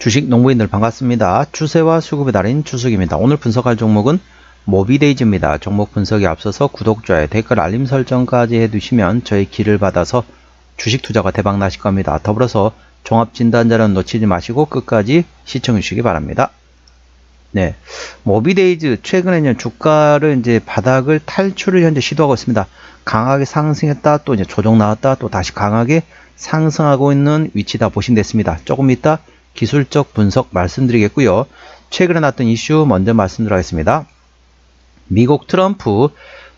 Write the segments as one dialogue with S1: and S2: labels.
S1: 주식 농부인들 반갑습니다. 추세와 수급의 달인 추석입니다. 오늘 분석할 종목은 모비데이즈입니다. 종목 분석에 앞서서 구독, 좋아요, 댓글, 알림 설정까지 해두시면 저의 길을 받아서 주식 투자가 대박 나실 겁니다. 더불어서 종합 진단자는 놓치지 마시고 끝까지 시청해 주시기 바랍니다. 네. 모비데이즈 최근에는 주가를 이제 바닥을 탈출을 현재 시도하고 있습니다. 강하게 상승했다 또 이제 조정 나왔다 또 다시 강하게 상승하고 있는 위치다 보시면 됐습니다. 조금 이따 기술적 분석 말씀드리겠고요. 최근에 났던 이슈 먼저 말씀드리겠습니다. 미국 트럼프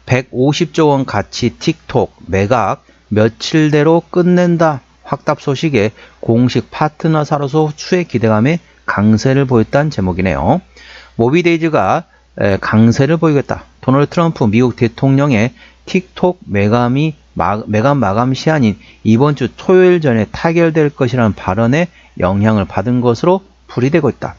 S1: 150조 원 가치 틱톡 매각 며칠 대로 끝낸다 확답 소식에 공식 파트너사로서 추의 기대감에 강세를 보였다는 제목이네요. 모비데이즈가 강세를 보이겠다. 도널드 트럼프 미국 대통령의 틱톡 매감이 매감 마감 시한인 이번 주 토요일 전에 타결될 것이라는 발언에 영향을 받은 것으로 풀이되고 있다.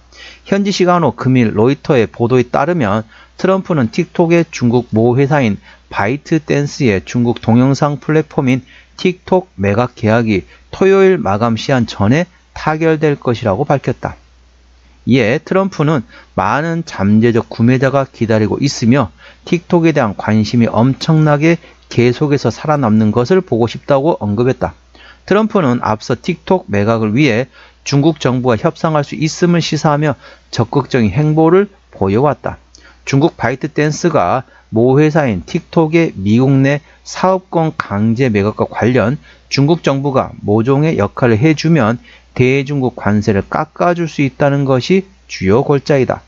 S1: 현지 시간으로 금일 로이터의 보도에 따르면 트럼프는 틱톡의 중국 모 회사인 바이트 댄스의 중국 동영상 플랫폼인 틱톡 매각 계약이 토요일 마감 시한 전에 타결될 것이라고 밝혔다. 이에 트럼프는 많은 잠재적 구매자가 기다리고 있으며 틱톡에 대한 관심이 엄청나게 계속해서 살아남는 것을 보고 싶다고 언급했다. 트럼프는 앞서 틱톡 매각을 위해 중국 정부와 협상할 수 있음을 시사하며 적극적인 행보를 보여왔다. 중국 바이트댄스가 모 회사인 틱톡의 미국 내 사업권 강제 매각과 관련 중국 정부가 모종의 역할을 해주면 대중국 관세를 깎아줄 수 있다는 것이 주요 골자이다.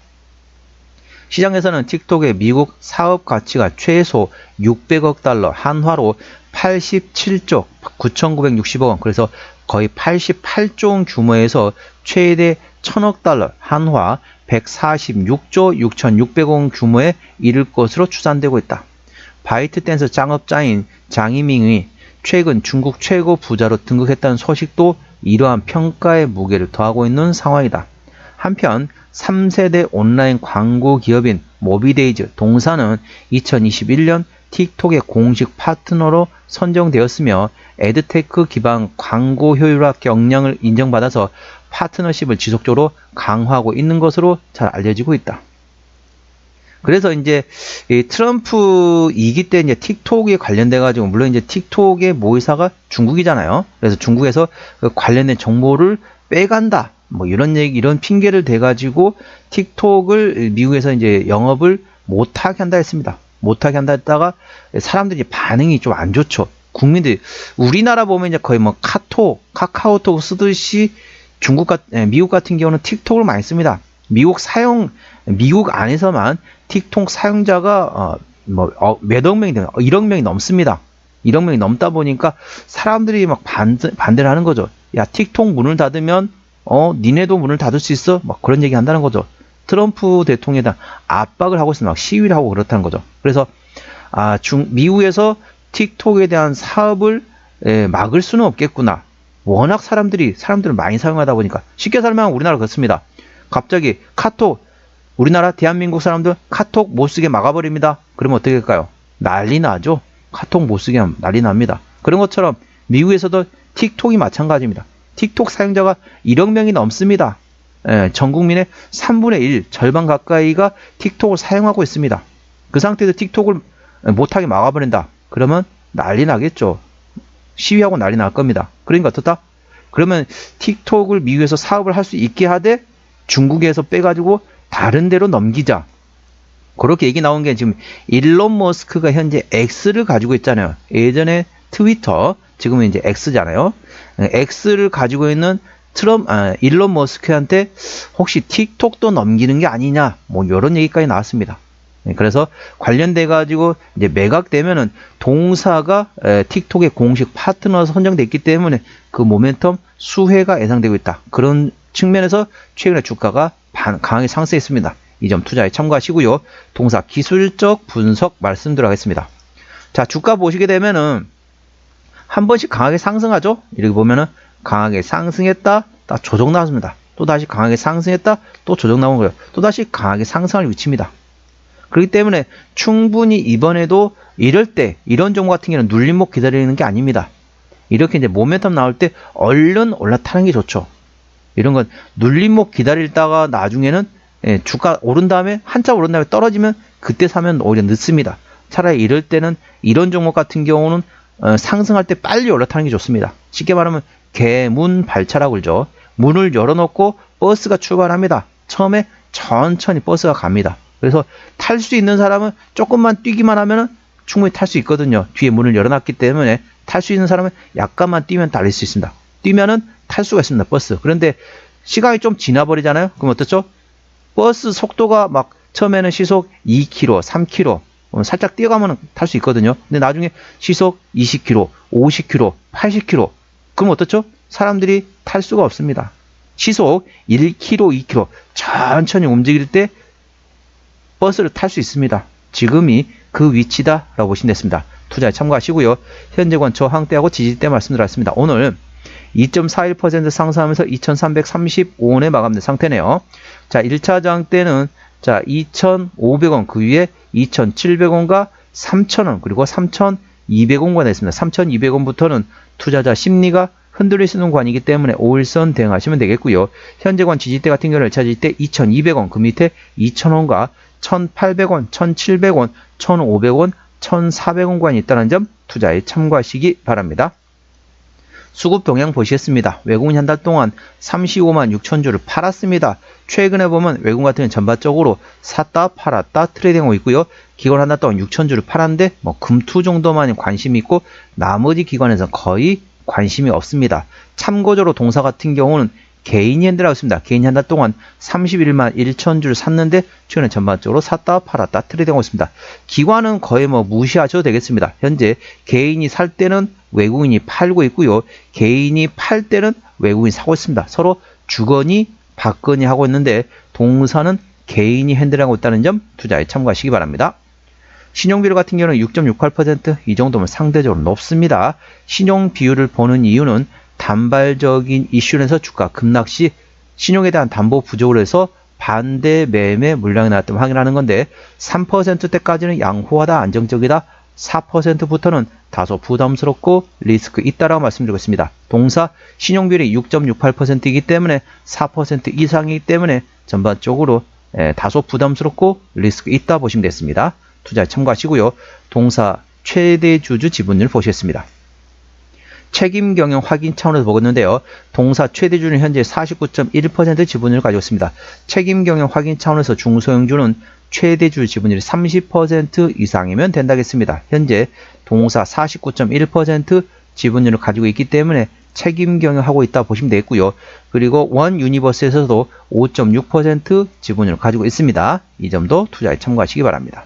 S1: 시장에서는 틱톡의 미국 사업 가치가 최소 600억 달러 한화로 87조 9,960억 원 그래서 거의 88조 원 규모에서 최대 1000억 달러 한화 146조 6,600억 원 규모에 이를 것으로 추산되고 있다. 바이트 댄스 창업자인 장이밍이 최근 중국 최고 부자로 등극했다는 소식도 이러한 평가의 무게를 더하고 있는 상황이다. 한편 3세대 온라인 광고 기업인 모비데이즈 동사는 2021년 틱톡의 공식 파트너로 선정되었으며 에드테크 기반 광고 효율화 경량을 인정받아서 파트너십을 지속적으로 강화하고 있는 것으로 잘 알려지고 있다. 그래서 이제 트럼프 이기 때 이제 틱톡에 관련돼 가지고 물론 이제 틱톡의 모의사가 중국이잖아요. 그래서 중국에서 그 관련된 정보를 빼간다. 뭐 이런 얘기 이런 핑계를 대 가지고 틱톡을 미국에서 이제 영업을 못하게 한다 했습니다. 못하게 한다 했다가 사람들이 반응이 좀 안 좋죠. 국민들이 우리나라 보면 이제 거의 뭐 카톡, 카카오톡 쓰듯이 중국 같, 예, 미국 같은 경우는 틱톡을 많이 씁니다. 미국 사용 미국 안에서만 틱톡 사용자가 어, 뭐 어, 몇억 명이 되는 1억 어, 명이 넘습니다. 1억 명이 넘다 보니까 사람들이 막 반대, 반대를 하는 거죠. 야 틱톡 문을 닫으면 어 니네도 문을 닫을 수 있어? 막 그런 얘기 한다는 거죠. 트럼프 대통령에 대한 압박을 하고 있습니다. 시위를 하고 그렇다는 거죠. 그래서 아, 중, 미국에서 틱톡에 대한 사업을 에, 막을 수는 없겠구나. 워낙 사람들이 사람들을 많이 사용하다 보니까 쉽게 설명하면 우리나라 그렇습니다. 갑자기 카톡 우리나라 대한민국 사람들 카톡 못 쓰게 막아버립니다. 그러면 어떻게 될까요? 난리 나죠. 카톡 못 쓰게 하면 난리 납니다. 그런 것처럼 미국에서도 틱톡이 마찬가지입니다. 틱톡 사용자가 1억 명이 넘습니다. 예, 전 국민의 3분의 1, 절반 가까이가 틱톡을 사용하고 있습니다. 그 상태에서 틱톡을 못하게 막아버린다. 그러면 난리 나겠죠. 시위하고 난리 날 겁니다. 그러니까 어떻다? 그러면 틱톡을 미국에서 사업을 할 수 있게 하되 중국에서 빼가지고 다른 데로 넘기자. 그렇게 얘기 나온 게 지금 일론 머스크가 현재 X를 가지고 있잖아요. 예전에 트위터, 지금은 이제 X잖아요. X를 가지고 있는 트럼, 아, 일론 머스크한테 혹시 틱톡도 넘기는 게 아니냐, 뭐 이런 얘기까지 나왔습니다. 네, 그래서 관련돼 가지고 이제 매각되면은 동사가 에, 틱톡의 공식 파트너 선정됐기 때문에 그 모멘텀 수혜가 예상되고 있다. 그런 측면에서 최근에 주가가 강하게 상승했습니다. 이 점 투자에 참고하시고요. 동사 기술적 분석 말씀드리겠습니다. 자, 주가 보시게 되면은 한 번씩 강하게 상승하죠. 이렇게 보면은 강하게 상승했다, 딱 조정 나왔습니다. 또 다시 강하게 상승했다, 또 조정 나온 거예요. 또 다시 강하게 상승할 위치입니다. 그렇기 때문에 충분히 이번에도 이럴 때 이런 종목 같은 경우는 눌림목 기다리는 게 아닙니다. 이렇게 이제 모멘텀 나올 때 얼른 올라타는 게 좋죠. 이런 건 눌림목 기다리다가 나중에는 예, 주가 오른 다음에 한참 오른 다음에 떨어지면 그때 사면 오히려 늦습니다. 차라리 이럴 때는 이런 종목 같은 경우는 어, 상승할 때 빨리 올라타는 게 좋습니다. 쉽게 말하면 개문 발차라고 그러죠. 문을 열어놓고 버스가 출발합니다. 처음에 천천히 버스가 갑니다. 그래서 탈 수 있는 사람은 조금만 뛰기만 하면 충분히 탈 수 있거든요. 뒤에 문을 열어놨기 때문에 탈 수 있는 사람은 약간만 뛰면 달릴 수 있습니다. 뛰면은 탈 수가 있습니다. 버스. 그런데 시간이 좀 지나버리잖아요. 그럼 어떻죠? 버스 속도가 막 처음에는 시속 2km, 3km 어, 살짝 뛰어가면 탈 수 있거든요. 근데 나중에 시속 20km, 50km, 80km 그럼 어떻죠? 사람들이 탈 수가 없습니다. 시속 1km, 2km 천천히 움직일 때 버스를 탈 수 있습니다. 지금이 그 위치다 라고 보시면 됐습니다. 투자에 참고하시고요. 현재권 저항대하고 지지대 말씀드렸습니다. 오늘 2.41% 상승하면서 2,335원에 마감된 상태네요. 자, 1차 저항대는 자, 2,500원 그 위에 2,700원과 3,000원 그리고 3,200원과 냈습니다. 3,200원부터는 투자자 심리가 흔들릴 수 있는 관이기 때문에 5일선 대응하시면 되겠고요. 현재권 지지대 같은 경우는 1차 지지대 2,200원 그 밑에 2,000원과 1,800원, 1,700원, 1,500원, 1,400원 관이 있다는 점 투자에 참고하시기 바랍니다. 수급 동향 보시겠습니다. 외국인 한 달 동안 35만 6천 주를 팔았습니다. 최근에 보면 외국인 같은 경우는 전반적으로 샀다 팔았다 트레이딩하고 있고요. 기관 한 달 동안 6천 주를 팔았는데 뭐 금투 정도만 관심이 있고 나머지 기관에서 거의 관심이 없습니다. 참고적으로 동사 같은 경우는 개인이 핸들하고 있습니다. 개인이 한달 동안 31만 1천 주를 샀는데 최근에 전반적으로 샀다 팔았다 트레이딩하고 있습니다. 기관은 거의 뭐 무시하셔도 되겠습니다. 현재 개인이 살 때는 외국인이 팔고 있고요. 개인이 팔 때는 외국인이 사고 있습니다. 서로 주거니 받거니 하고 있는데 동사는 개인이 핸들하고 있다는 점 투자에 참고하시기 바랍니다. 신용 비율 같은 경우는 6.68%이 정도면 상대적으로 높습니다. 신용 비율을 보는 이유는 단발적인 이슈에서 주가 급락 시 신용에 대한 담보 부족을 해서 반대 매매 물량이 나왔다면 확인하는 건데 3%대까지는 양호하다 안정적이다 4%부터는 다소 부담스럽고 리스크 있다라고 말씀드리고 있습니다. 동사 신용비율이 6.68%이기 때문에 4% 이상이기 때문에 전반적으로 에, 다소 부담스럽고 리스크 있다 보시면 됐습니다. 투자에 참고하시고요. 동사 최대 주주 지분율 보시겠습니다. 책임 경영 확인 차원에서 보겠는데요. 동사 최대주는 현재 49.1% 지분율을 가지고 있습니다. 책임 경영 확인 차원에서 중소형주는 최대주 지분율이 30% 이상이면 된다겠습니다. 현재 동사 49.1% 지분율을 가지고 있기 때문에 책임 경영하고 있다 보시면 되겠고요. 그리고 원 유니버스에서도 5.6% 지분율을 가지고 있습니다. 이 점도 투자에 참고하시기 바랍니다.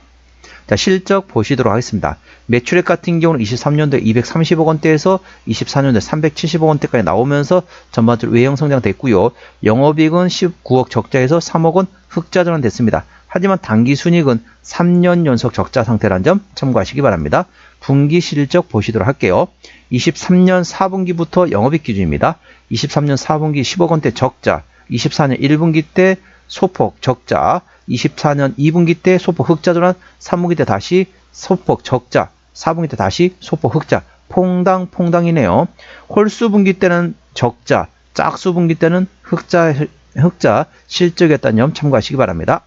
S1: 자, 실적 보시도록 하겠습니다. 매출액 같은 경우는 23년도에 230억 원대에서 24년도에 370억 원대까지 나오면서 전반적으로 외형 성장됐고요. 영업이익은 19억 적자에서 3억 원 흑자 전환됐습니다. 하지만 단기 순이익은 3년 연속 적자 상태라는 점 참고하시기 바랍니다. 분기 실적 보시도록 할게요. 23년 4분기부터 영업이익 기준입니다. 23년 4분기 10억 원대 적자, 24년 1분기 때 소폭 적자, 24년 2분기 때 소폭 흑자 전환, 3분기 때 다시 소폭 적자, 4분기 때 다시 소폭 흑자, 퐁당 퐁당이네요. 홀수 분기 때는 적자, 짝수 분기 때는 흑자 흑자 실적이었다는 점 참고하시기 바랍니다.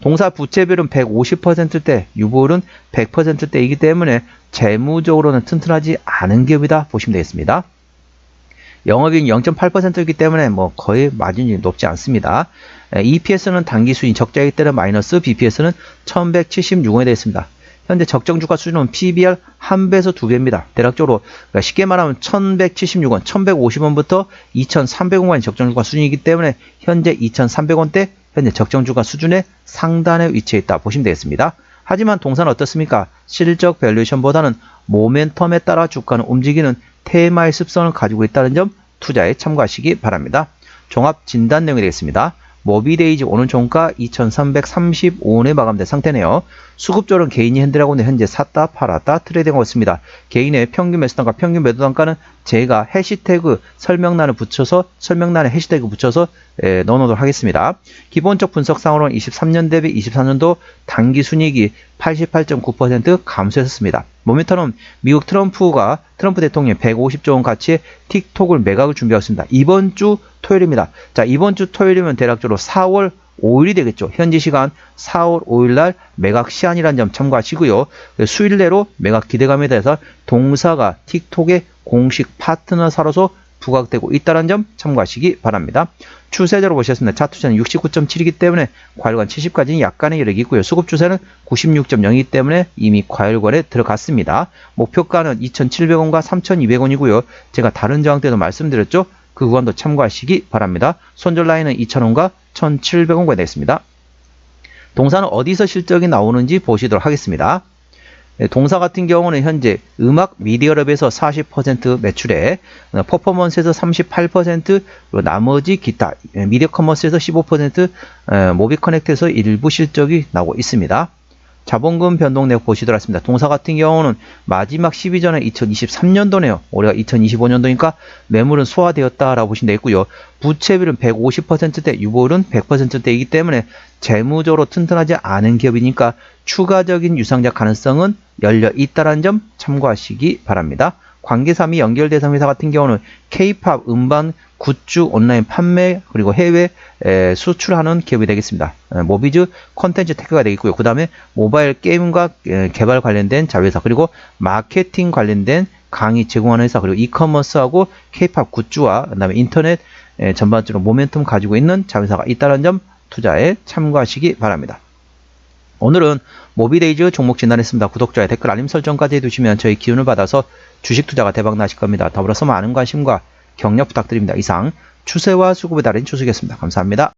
S1: 동사 부채비율은 150%대, 유보율은 100%대이기 때문에 재무적으로는 튼튼하지 않은 기업이다 보시면 되겠습니다. 영업이익 0.8%이기 때문에 뭐 거의 마진이 높지 않습니다. EPS는 단기 수익 적자이기 때문에 마이너스, BPS는 1176원에 되어 있습니다. 현재 적정 주가 수준은 PBR 한 배에서 두 배입니다. 대략적으로 그러니까 쉽게 말하면 1176원, 1150원부터 2300원이 적정 주가 수준이기 때문에 현재 2300원대 현재 적정 주가 수준의 상단에 위치해 있다 보시면 되겠습니다. 하지만 동사는 어떻습니까? 실적 밸류에이션보다는 모멘텀에 따라 주가는 움직이는 테마의 습성을 가지고 있다는 점 투자에 참고하시기 바랍니다. 종합 진단 내용이 되겠습니다. 모비데이즈 오늘 종가 2335원에 마감된 상태네요. 수급조는 개인이 핸들하고 있는 현재 샀다 팔았다 트레이딩하고 있습니다. 개인의 평균 매수단가 평균 매도 단가는 제가 해시태그 설명란을 붙여서 설명란에 해시태그 붙여서 에, 넣어놓도록 하겠습니다. 기본적 분석상으로는 23년 대비 24년도 단기 순이익이 88.9% 감소했습니다. 모멘텀은 미국 트럼프가 트럼프 대통령 150조 원 가치의 틱톡을 매각을 준비하고 있습니다. 이번 주 토요일입니다. 자, 이번 주 토요일이면 대략적으로 4월 5일이 되겠죠. 현지 시간 4월 5일 날 매각 시한이라는 점 참고하시고요. 수일 내로 매각 기대감에 대해서 동사가 틱톡의 공식 파트너사로서 부각되고 있다는 점 참고하시기 바랍니다. 추세대로 보셨습니다. 차트차는 69.7이기 때문에 과열관 70까지는 약간의 여력이 있고요. 수급 추세는 96.0이기 때문에 이미 과열관에 들어갔습니다. 목표가는 2,700원과 3,200원이고요. 제가 다른 저항 때도 말씀드렸죠. 그 구간도 참고하시기 바랍니다. 손절 라인은 2,000원과 1,700원과 되겠습니다. 동사는 어디서 실적이 나오는지 보시도록 하겠습니다. 네, 동사 같은 경우는 현재 음악 미디어랩에서 40% 매출에 어, 퍼포먼스에서 38% 그리고 나머지 기타 예, 미디어 커머스에서 15% 에, 모비 커넥트에서 일부 실적이 나오고 있습니다. 자본금 변동 내역 보시도록 하겠습니다. 동사 같은 경우는 마지막 12전에 2023년도네요. 올해가 2025년도니까 매물은 소화되었다라고 보시면 되겠고요. 부채비율은 150%대, 유보율은 100%대이기 때문에 재무적으로 튼튼하지 않은 기업이니까 추가적인 유상자 가능성은 열려 있다는 점 참고하시기 바랍니다. 관계사 및 연결 대상 회사 같은 경우는 K-팝 음반 굿즈 온라인 판매 그리고 해외 에, 수출하는 기업이 되겠습니다. 에, 모비즈 컨텐츠 테크가 되겠고요. 그 다음에 모바일 게임과 에, 개발 관련된 자회사 그리고 마케팅 관련된 강의 제공하는 회사 그리고 이커머스하고 K-팝 굿즈와 그다음에 인터넷 에, 전반적으로 모멘텀 가지고 있는 자회사가 있다는 점 투자에 참고하시기 바랍니다. 오늘은 모비데이즈 종목 진단했습니다. 구독자의 댓글 알림 설정까지 해두시면 저희 기운을 받아서 주식 투자가 대박 나실 겁니다. 더불어서 많은 관심과 격려 부탁드립니다. 이상 추세와 수급에 달인 추석이었습니다. 감사합니다.